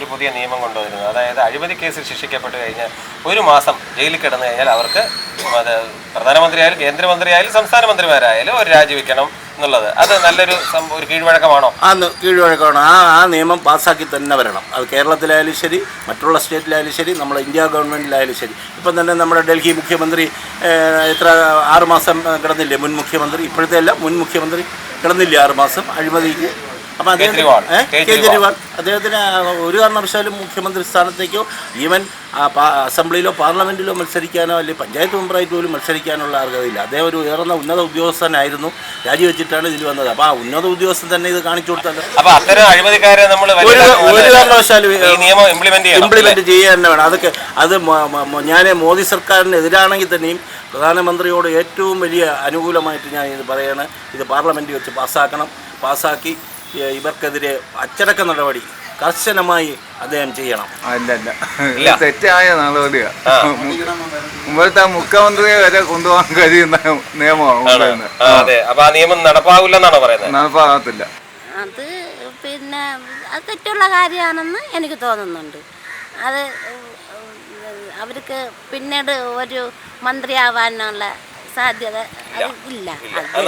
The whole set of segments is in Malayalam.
ഒരു പുതിയ നിയമം കൊണ്ടുവരുന്നത് അതായത് അഴിമതി കേസിൽ ശിക്ഷിക്കപ്പെട്ട് കഴിഞ്ഞാൽ ഒരു മാസം ജയിലിൽ കിടന്നു കഴിഞ്ഞാൽ അവർക്ക് അത് പ്രധാനമന്ത്രിയായാലും കേന്ദ്രമന്ത്രിയായാലും സംസ്ഥാന മന്ത്രിമാരായാലും ഒരു രാജിവെക്കണം എന്നുള്ളത്. അത് നല്ലൊരു ഒരു കീഴ്വഴക്കമാണോ? ആ കീഴ്വഴക്കമാണ്. ആ ആ നിയമം പാസ്സാക്കി തന്നെ വരണം. അത് കേരളത്തിലായാലും ശരി മറ്റുള്ള സ്റ്റേറ്റിലായാലും ശരി നമ്മുടെ ഇന്ത്യ ഗവൺമെന്റിലായാലും ശരി. ഇപ്പം തന്നെ നമ്മുടെ ഡൽഹി മുഖ്യമന്ത്രി എത്ര ആറുമാസം കിടന്നില്ലേ മുൻ മുഖ്യമന്ത്രി? ഇപ്പോഴത്തെ അല്ല മുൻ മുഖ്യമന്ത്രി കിടന്നില്ലേ ആറുമാസം അഴിമതിക്ക് അപ്പം കേജ്രിവാൾ. അദ്ദേഹത്തിന് ഒരു കാരണവശാലും മുഖ്യമന്ത്രി സ്ഥാനത്തേക്കോ ഈവൻ അസംബ്ലിയിലോ പാർലമെന്റിലോ മത്സരിക്കാനോ അല്ലെങ്കിൽ പഞ്ചായത്ത് മെമ്പറായിട്ട് പോലും മത്സരിക്കാനുള്ള അർഹതയില്ല. അദ്ദേഹം ഒരു ഉയർന്ന ഉന്നത ഉദ്യോഗസ്ഥനായിരുന്നു. രാജിവെച്ചിട്ടാണ് ഇതിൽ വന്നത്. അപ്പോൾ ആ ഉന്നത ഉദ്യോഗസ്ഥൻ തന്നെ ഇത് കാണിച്ചു കൊടുത്തല്ലോ അപ്പൊ അത്തരം അഴിമതിക്കാരെ നമ്മൾ ഒരു ഒരു കാരണവശാലും ഈ നിയമം ചെയ്യാൻ തന്നെ വേണം. അതൊക്കെ അത് ഞാൻ മോദി സർക്കാരിനെതിരാണെങ്കിൽ തന്നെയും പ്രധാനമന്ത്രിയോട് ഏറ്റവും വലിയ അനുകൂലമായിട്ട് ഞാൻ ഇത് പറയാണ്. ഇത് പാർലമെന്റിൽ വെച്ച് പാസ്സാക്കണം. പാസ്സാക്കി ഇവർക്കെതിരെ അച്ചടക്ക നടപടി കർശനമായി അദ്ദേഹം ചെയ്യണം. അല്ല. തെറ്റായ നടപടിയാ. മുമ്പത്തെ മുഖ്യമന്ത്രിയെ വരെ കൊണ്ടുപോകാൻ കഴിയുന്ന നിയമമാണ്. അതെ. അപ്പൊ ആ നിയമം നടപ്പാകില്ലെന്നാണ് പറയുന്നത്? നടപ്പാകത്തില്ല. അത് പിന്നെ അത് തെറ്റുള്ള കാര്യമാണെന്ന് എനിക്ക് തോന്നുന്നുണ്ട്. അത് അവർക്ക് പിന്നീട് ഒരു മന്ത്രിയാവാനുള്ള സാധ്യത ഇല്ല.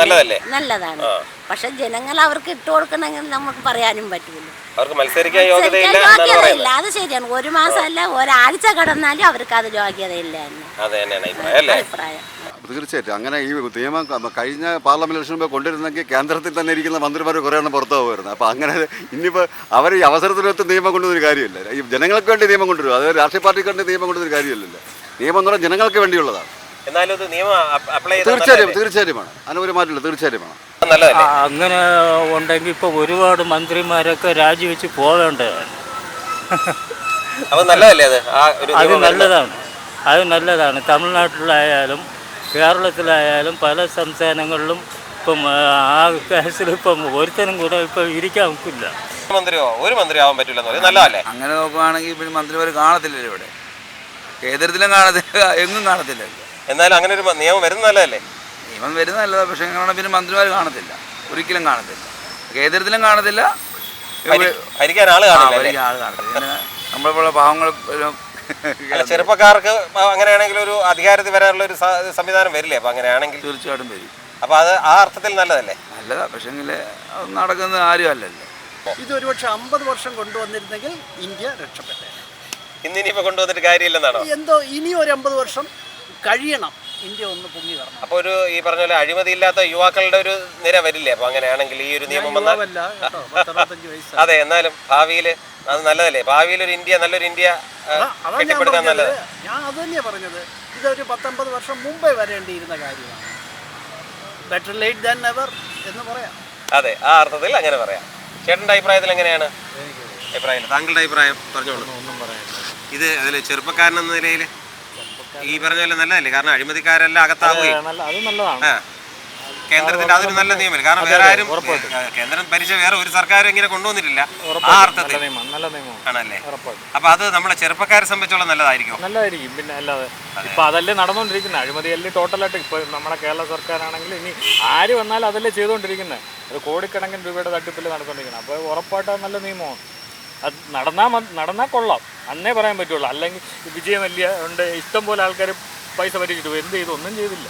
നല്ലതല്ലേ? നല്ലതാണ്. പക്ഷെ ജനങ്ങൾ അവർക്ക് ഇട്ട് കൊടുക്കണമെങ്കിൽ നമുക്ക് പറയാനും പറ്റില്ല അവർക്ക് മത്സരിക്കാൻ യോഗ്യതയില്ല അത് ശരിയാണ്. ഒരു മാസം അല്ല ഒരാഴ്ച കടന്നാലും അവർക്ക് അത് യോഗ്യതയില്ല എന്ന്. അത് തന്നെയാണ് അഭിപ്രായം തീർച്ചയായിട്ടും. അങ്ങനെ ഈ നിയമം കഴിഞ്ഞ പാർലമെന്റ് ഇലക്ഷൻ മുമ്പ് കൊണ്ടുവരുന്നെങ്കിൽ കേന്ദ്രത്തിൽ തന്നെ ഇരിക്കുന്ന മന്ത്രിമാർ കുറേ എണ്ണം പുറത്തു പോകുമായിരുന്നു അപ്പോൾ അങ്ങനെ ഇനിയിപ്പോൾ അവർ ഈ അവസരത്തിനൊത്ത് നിയമം കൊണ്ടുവന്നൊരു കാര്യമില്ല ഈ ജനങ്ങൾക്ക് വേണ്ടി നിയമം കൊണ്ടുവരും. അതായത് രാഷ്ട്രീയ പാർട്ടിക്ക് വേണ്ടി നിയമം കൊണ്ടുവന്നൊരു കാര്യമില്ലല്ലോ. നിയമം എന്ന് പറഞ്ഞാൽ ജനങ്ങൾക്ക് വേണ്ടിയുള്ളതാണ്. എന്നാലും ഇത് നിയമം അപ്ലൈ തീർച്ചയായും തീർച്ചയായും വേണം. അതിന് ഒരു മാറ്റമില്ല തീർച്ചയായും വേണം. നല്ലതല്ലേ? അങ്ങനെ ഉണ്ടെങ്കിൽ ഇപ്പോൾ ഒരുപാട് മന്ത്രിമാരൊക്കെ രാജിവെച്ച് പോകേണ്ടതാണ് അപ്പോൾ നല്ലതല്ലേ അത്? ആ ഒരു അത് നിയമം വരുന്നത്? നല്ലതാണ്. അത് നല്ലതാണ്. തമിഴ്നാട്ടിലായാലും കേരളത്തിലായാലും പല സംസ്ഥാനങ്ങളിലും ഇപ്പം ആ, ആ കേസിൽ ഇപ്പം ഒരുത്തനും കൂടെ ഇപ്പം ഇരിക്കാൻ ഒക്കില്ല മന്ത്രിയോ? ഒരു മന്ത്രി ആവാൻ പറ്റില്ല പറയും. നല്ലതല്ലേ? അങ്ങനെ നോക്കുവാണെങ്കിൽ പിന്നെ മന്ത്രിമാർ കാണത്തില്ലല്ലോ ഇവിടെ. കേന്ദ്രത്തിലും കാണത്തില്ല എങ്ങും കാണത്തില്ല. എന്നാലും അങ്ങനെ ഒരു നിയമം വരുന്നതല്ലേ നല്ലതല്ലേ? നിയമം വരുന്നതല്ല നല്ലതാണ് പക്ഷേ അങ്ങനെ പിന്നെ മന്ത്രിമാർ കാണത്തില്ല. ഒരിക്കലും കാണത്തില്ല. കേന്ദ്രത്തിലും കാണത്തില്ല. നമ്മളിപ്പോ ഭരിക്കാൻ ആൾ കാണില്ല ആൾ കാണത്തില്ല. പിന്നെ നമ്മളെപ്പോലുള്ള പാവങ്ങൾ ഒരു ചെറുപ്പക്കാർക്ക് അങ്ങനെയാണെങ്കിൽ ഒരു അധികാരത്തിൽ വരാനുള്ള ഒരു സംവിധാനം വരില്ലേ? അപ്പൊ അങ്ങനെയാണെങ്കിൽ തീർച്ചയായിട്ടും വരും. അപ്പൊ അത് ആ അർത്ഥത്തിൽ നല്ലതല്ലേ? നല്ലതാ പക്ഷേ നടക്കുന്നത് ആരും അല്ലല്ലോ. ഇത് ഒരുപക്ഷെ അമ്പത് വർഷം കൊണ്ടുവന്നിരുന്നെങ്കിൽ ഇന്ത്യ രക്ഷപ്പെട്ടെ ഇന്നിനിപ്പോ കൊണ്ടുവന്നിട്ട് കാര്യമില്ലെന്നാണോ? എന്തോ ഇനി ഒരു അമ്പത് വർഷം കഴിയണം. ഇന്ത്യ ഒന്ന് പൊങ്ങി വരണം. അപ്പൊ ഒരു ഈ പറഞ്ഞ പോലെ അഴിമതി ഇല്ലാത്ത യുവാക്കളുടെ ഒരു നിര വരില്ലേ? അപ്പൊ അങ്ങനെയാണെങ്കിൽ ഈ ഒരു നിയമം വന്നാൽ അതെ എന്നാലും ഭാവിയിൽ അത് നല്ലതല്ലേ? ഭാവിയിൽ ഒരു ഇന്ത്യ നല്ലൊരു ഇന്ത്യ കെട്ടിപ്പടുക്കാൻ പറഞ്ഞത്. നല്ലത്. ഞാൻ അത് തന്നെയാ പറഞ്ഞത്. ഇതൊരു പത്തൊമ്പത് വർഷം മുമ്പേ വരേണ്ടിയിരുന്ന കാര്യമാണ്. ബെറ്റർ ലേറ്റ് ദാൻ നെവർ എന്ന് പറയാം. അതെ ആ അർത്ഥത്തിൽ അങ്ങനെ പറയാം. ചേട്ടന്റെ അഭിപ്രായത്തിൽ എങ്ങനെയാണ്? അഭിപ്രായം താങ്കളുടെ അഭിപ്രായം പറഞ്ഞോളൂ. ഒന്നും ഇത് അതിൽ ചെറുപ്പക്കാരൻ എന്ന നിലയിൽ ഈ പറഞ്ഞ പോലെ നല്ലതല്ലേ? കാരണം അഴിമതിക്കാരെല്ലാം അകത്താവുകയും. അത് നല്ലതാണ്. കേന്ദ്രത്തിന്റെ അതൊരു നല്ല നിയമം കാരണം വേറെ ആരും കേന്ദ്രം ഭരിച്ച വേറെ ഒരു സർക്കാരും ഇങ്ങനെ കൊണ്ടുവന്നിട്ടില്ല. ആ അർത്ഥത്തിൽ. നല്ല ആണല്ലേ? അപ്പൊ അത് നമ്മളെ ചെറുപ്പക്കാരെ സംബന്ധിച്ചുള്ള നല്ലതായിരിക്കും? നല്ലതായിരിക്കും. പിന്നെ അല്ലാതെ ഇപ്പൊ അതല്ലേ നടന്നുകൊണ്ടിരിക്കുന്നത് അഴിമതിയല്ലേ ടോട്ടലായിട്ട് ഇപ്പൊ നമ്മുടെ കേരള സർക്കാരാണെങ്കിൽ ഇനി ആര് വന്നാലും അതല്ലേ ചെയ്തുകൊണ്ടിരിക്കുന്നത് അത് കോടിക്കണക്കിന് രൂപയുടെ തട്ടിപ്പിൽ നടന്നുകൊണ്ടിരിക്കുന്നത് അപ്പോൾ ഉറപ്പായിട്ട് നല്ല നിയമമാണ്. അത് നടന്നാൽ നടന്നാൽ കൊള്ളാം. അന്നേ പറയാൻ പറ്റുള്ളൂ. അല്ലെങ്കിൽ വിജയം വലിയ ഉണ്ട് ഇഷ്ടം പോലെ ആൾക്കാർ പൈസ പറ്റിച്ചിട്ട് പോകും എന്ത് ചെയ്തു? ഒന്നും ചെയ്തില്ല.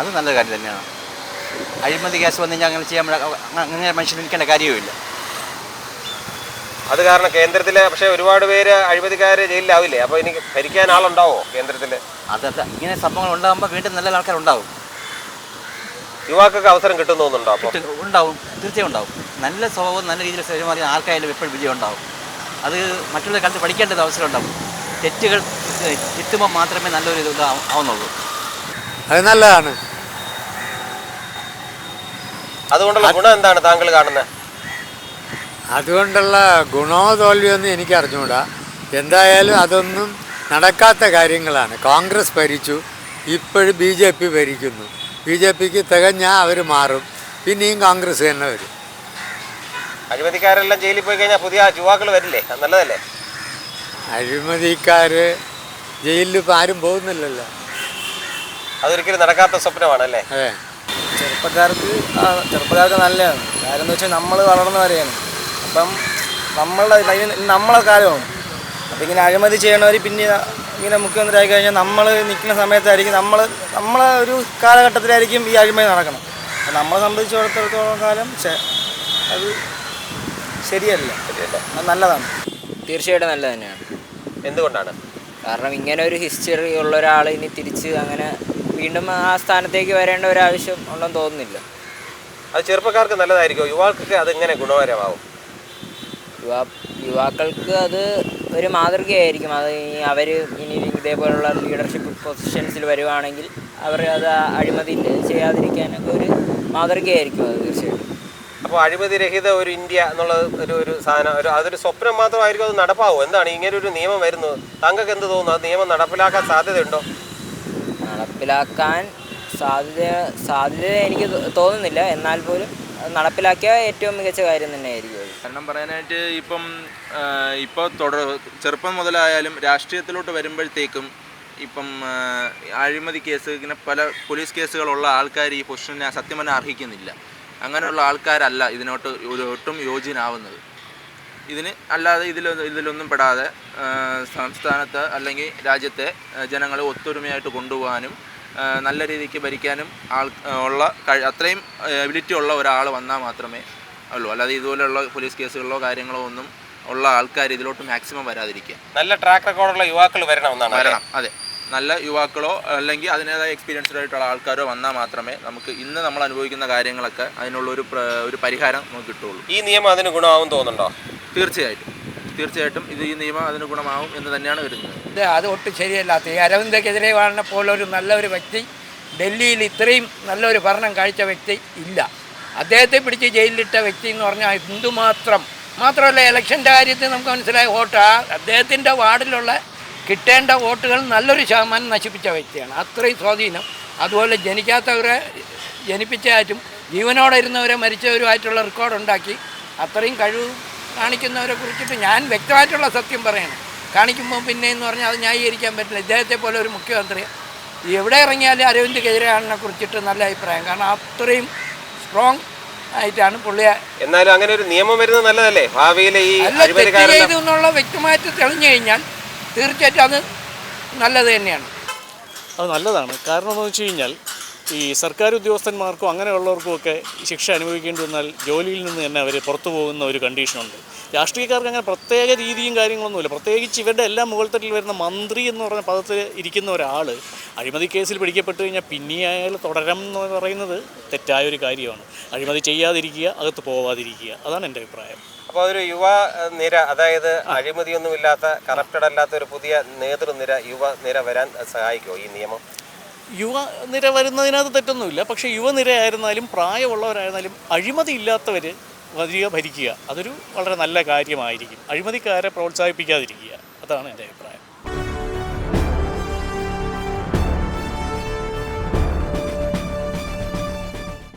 അത് നല്ല കാര്യം തന്നെയാണ്. അഴിമതി കേസ് വന്നു കഴിഞ്ഞാൽ അങ്ങനെ ചെയ്യാൻ അങ്ങനെ മനുഷ്യൻ നിൽക്കേണ്ട കാര്യവുമില്ല അത് കാരണം കേന്ദ്രത്തിലെ പക്ഷേ ഒരുപാട് പേര് അഴിമതിക്കാര് ജയിലിലാവില്ലേ? അപ്പോൾ ഇനി ഭരിക്കാൻ ആളുണ്ടാവോ കേന്ദ്രത്തിൽ അത് ഇങ്ങനെ സംഭവങ്ങൾ ഉണ്ടാകുമ്പോൾ വീണ്ടും നല്ല ആൾക്കാരുണ്ടാവും. യുവാക്കൾക്ക് അവസരം കിട്ടുന്നുണ്ടോ അപ്പോൾ കിട്ടും. ഉണ്ടാവും. തീർച്ചയായും ഉണ്ടാവും. നല്ല സ്വഭാവം നല്ല രീതിയിൽ പെരുമാറിയ ആർക്കായാലും എപ്പോഴും വിജയം ഉണ്ടാവും. അത് മറ്റുള്ള കാലത്ത് പഠിക്കേണ്ടത് അവസരം ഉണ്ടാവും. തെറ്റുകൾ തിരുത്തുമ്പോൾ മാത്രമേ നല്ലൊരു ഇത് ആവുന്നുള്ളൂ. അത് നല്ലതാണ്. അതുകൊണ്ടുള്ള ഗുണം എന്താണ് താങ്കൾ കാണുന്നത്? അതുകൊണ്ടുള്ള ഗുണമോ തോൽവിയോ ഒന്നും എനിക്ക് അറിഞ്ഞുകൂടാ. എന്തായാലും അതൊന്നും നടക്കാത്ത കാര്യങ്ങളാണ്. കോൺഗ്രസ് ഭരിച്ചു ഇപ്പോഴും ബി ജെ പി ഭരിക്കുന്നു. ബി ജെ പിക്ക് തികഞ്ഞാൽ അവർ മാറും. പിന്നെയും കോൺഗ്രസ് തന്നെ വരും. അഴിമതിക്കാരെല്ലാം ജയിലിൽ പോയി കഴിഞ്ഞാൽ പുതിയ യുവാക്കൾ വരില്ലേ? നല്ലതല്ലേ? അഴിമതിക്കാർ ജയിലിൽ ഇപ്പം ആരും പോകുന്നില്ലല്ലോ. അതൊരിക്കലും നടക്കാത്ത സ്വപ്നമാണല്ലേ? അതെ. ചെറുപ്പക്കാർക്ക് ചെറുപ്പക്കാർക്ക് നല്ലതാണ്. കാര്യം എന്ന് വെച്ചാൽ നമ്മൾ വളർന്നു വരെയാണ്. അപ്പം നമ്മളുടെ നമ്മളെ കാലമാണ്. അപ്പം ഇങ്ങനെ അഴിമതി ചെയ്യണവർ പിന്നെ ഇങ്ങനെ മുഖ്യമന്ത്രിയായി കഴിഞ്ഞാൽ നമ്മൾ നിൽക്കുന്ന സമയത്തായിരിക്കും നമ്മൾ നമ്മളെ ഒരു കാലഘട്ടത്തിലായിരിക്കും ഈ അഴിമതി നടക്കണം അപ്പം നമ്മളെ സംബന്ധിച്ചിടത്തോളം കാലം അത് ശരിയല്ല. അത് നല്ലതാണ്. തീർച്ചയായിട്ടും നല്ലത് തന്നെയാണ്. എന്തുകൊണ്ടാണ്? കാരണം ഇങ്ങനെ ഒരു ഹിസ്റ്ററി ഉള്ള ഒരാൾ ഇനി തിരിച്ച് അങ്ങനെ വീണ്ടും ആ സ്ഥാനത്തേക്ക് വരേണ്ട ഒരു ആവശ്യം ഉണ്ടെന്ന് തോന്നുന്നില്ല. അത് ചെറുപ്പക്കാർക്ക് നല്ലതായിരിക്കും. യുവാക്കൾക്ക് അത് എങ്ങനെ ഗുണകരമാവും? യുവാ യുവാക്കൾക്ക് അത് ഒരു മാതൃകയായിരിക്കും. അത് അവർ ഇനി ഇതേപോലുള്ള ലീഡർഷിപ്പ് പൊസിഷൻസിൽ വരുവാണെങ്കിൽ അവർ അത് അഴിമതി ചെയ്യാതിരിക്കാനൊക്കെ ഒരു മാതൃകയായിരിക്കും അത് തീർച്ചയായിട്ടും. അപ്പോൾ അഴിമതി രഹിത ഒരു ഇന്ത്യ എന്നുള്ള ഒരു ഒരു സാധനം ഒരു അതൊരു സ്വപ്നം മാത്രമായിരിക്കും അത് നടപ്പാവും? എന്താണ് ഇങ്ങനെ ഒരു നിയമം വരുന്നത് താങ്കൾക്ക് എന്ത് തോന്നുന്നു? അത് നിയമം നടപ്പിലാക്കാൻ സാധ്യതയുണ്ടോ? നടപ്പിലാക്കാൻ സാധ്യത സാധ്യത എനിക്ക് തോന്നുന്നില്ല. എന്നാൽ പോലും നടപ്പിലാക്കിയ ഏറ്റവും മികച്ച കാര്യം തന്നെയായിരിക്കും കാരണം പറയാനായിട്ട് ഇപ്പം ഇപ്പോൾ തുടർ ചെറുപ്പം മുതലായാലും രാഷ്ട്രീയത്തിലോട്ട് വരുമ്പോഴത്തേക്കും ഇപ്പം അഴിമതി കേസ് ഇങ്ങനെ പല പോലീസ് കേസുകളുള്ള ആൾക്കാർ ഈ പൊസിഷനെ സത്യം അർഹിക്കുന്നില്ല. അങ്ങനെയുള്ള ആൾക്കാരല്ല ഇതിനോട്ട് ഒട്ടും യോജ്യനാവുന്നത് ഇതിന് അല്ലാതെ ഇതിൽ ഇതിലൊന്നും പെടാതെ സംസ്ഥാനത്ത് അല്ലെങ്കിൽ രാജ്യത്തെ ജനങ്ങളെ ഒത്തൊരുമയായിട്ട് കൊണ്ടുപോകാനും നല്ല രീതിക്ക് ഭരിക്കാനും ആൾ ഉള്ള അത്രയും എബിലിറ്റി ഉള്ള ഒരാൾ വന്നാൽ മാത്രമേ ഉള്ളൂ. അല്ലാതെ ഇതുപോലെയുള്ള പോലീസ് കേസുകളോ കാര്യങ്ങളോ ഒന്നും ഉള്ള ആൾക്കാർ ഇതിലോട്ട് മാക്സിമം വരാതിരിക്കുക. നല്ല ട്രാക്ക് റെക്കോർഡുള്ള യുവാക്കൾ വരണമെന്നാണ്? വരണം. അതെ. നല്ല യുവാക്കളോ അല്ലെങ്കിൽ അതിന്റെതായ എക്സ്പീരിയൻസ്ഡ് ആയിട്ടുള്ള ആൾക്കാരോ വന്നാൽ മാത്രമേ നമുക്ക് ഇന്ന് നമ്മൾ അനുഭവിക്കുന്ന കാര്യങ്ങളൊക്കെ അതിനുള്ള ഒരു ഒരു പരിഹാരം നമുക്ക് കിട്ടുള്ളൂ ഈ നിയമം അതിന് ഗുണമാവും തോന്നുന്നുണ്ടോ? തീർച്ചയായിട്ടും. തീർച്ചയായിട്ടും ഇത് ഈ നിയമം അതിന് ഗുണമാവും എന്ന് തന്നെയാണ് വരുന്നത്. അത് ഒട്ടും ശരിയല്ലാത്ത. ഈ അരവിന്ദ് കെജ്രിവാളിനെ പോലൊരു നല്ലൊരു വ്യക്തി ഡൽഹിയിൽ ഇത്രയും നല്ലൊരു ഭരണം കാഴ്ച വ്യക്തി ഇല്ല. അദ്ദേഹത്തെ പിടിച്ച് ജയിലിലിട്ട വ്യക്തി എന്ന് പറഞ്ഞാൽ എന്തുമാത്രം? മാത്രമല്ല ഇലക്ഷന്റെ കാര്യത്തിൽ നമുക്ക് മനസ്സിലായ വോട്ട് ആ അദ്ദേഹത്തിന്റെ വാർഡിലുള്ള കിട്ടേണ്ട വോട്ടുകൾ നല്ലൊരു ശതമാനം നശിപ്പിച്ച വ്യക്തിയാണ്. അത്രയും സ്വാധീനം. അതുപോലെ ജനിക്കാത്തവരെ ജനിപ്പിച്ചതായിട്ടും ജീവനോടെ ഇരുന്നവരെ മരിച്ചവരുമായിട്ടുള്ള റെക്കോർഡ് ഉണ്ടാക്കി അത്രയും കഴിവ് കാണിക്കുന്നവരെ കുറിച്ചിട്ട് ഞാൻ വ്യക്തമായിട്ടുള്ള സത്യം പറയണം. കാണിക്കുമ്പോൾ പിന്നെ എന്ന് പറഞ്ഞാൽ അത് ന്യായീകരിക്കാൻ പറ്റില്ല. ഇദ്ദേഹത്തെ പോലെ ഒരു മുഖ്യമന്ത്രി എവിടെ ഇറങ്ങിയാലും അരവിന്ദ് കെജ്രിവാളിനെ കുറിച്ചിട്ട് നല്ല അഭിപ്രായം. കാരണം അത്രയും സ്ട്രോങ് ആയിട്ടാണ് പുള്ളിയെ എന്നാലും അങ്ങനെ ഒരു നിയമം വരുന്നത് നല്ലതല്ലേ? ഭാവിയിലെ ഈ ചെയ്തു എന്നുള്ള വ്യക്തമായിട്ട് തെളിഞ്ഞു കഴിഞ്ഞാൽ തീർച്ചയായിട്ടും അത് നല്ലത് തന്നെയാണ്. അത് നല്ലതാണ്. കാരണം എന്ന് വെച്ച് കഴിഞ്ഞാൽ ഈ സർക്കാർ ഉദ്യോഗസ്ഥന്മാർക്കും അങ്ങനെയുള്ളവർക്കും ഒക്കെ ശിക്ഷ അനുഭവിക്കേണ്ടി വന്നാൽ ജോലിയിൽ നിന്ന് തന്നെ അവർ പുറത്തു പോകുന്ന ഒരു കണ്ടീഷനുണ്ട്. രാഷ്ട്രീയക്കാർക്ക് അങ്ങനെ പ്രത്യേക രീതിയും കാര്യങ്ങളൊന്നുമില്ല. പ്രത്യേകിച്ച് ഇവരുടെ എല്ലാം മുകൾത്തട്ടിൽ വരുന്ന മന്ത്രി എന്ന് പറഞ്ഞ പദത്തിൽ ഇരിക്കുന്ന ഒരാൾ അഴിമതി കേസിൽ പിടിക്കപ്പെട്ടു കഴിഞ്ഞാൽ പിന്നെയായാലും തുടരം എന്ന് പറയുന്നത് തെറ്റായ ഒരു കാര്യമാണ്. അഴിമതി ചെയ്യാതിരിക്കുക അകത്ത് പോവാതിരിക്കുക. അതാണ് എന്റെ അഭിപ്രായം. അപ്പോൾ ഒരു യുവ നിര അതായത് അഴിമതിയൊന്നുമില്ലാത്ത കറപ്റ്റഡ് അല്ലാത്ത ഒരു പുതിയ നേതൃനിര യുവ നിര വരാൻ സഹായിക്കുമോ ഈ നിയമം? യുവ നിര വരുന്നതിനകത്ത് തെറ്റൊന്നുമില്ല. പക്ഷേ യുവനിരയായിരുന്നാലും പ്രായമുള്ളവരായിരുന്നാലും അഴിമതി ഇല്ലാത്തവർ വരിക ഭരിക്കുക. അതൊരു വളരെ നല്ല കാര്യമായിരിക്കും. അഴിമതിക്കാരെ പ്രോത്സാഹിപ്പിക്കാതിരിക്കുക. അതാണ് എന്റെ അഭിപ്രായം.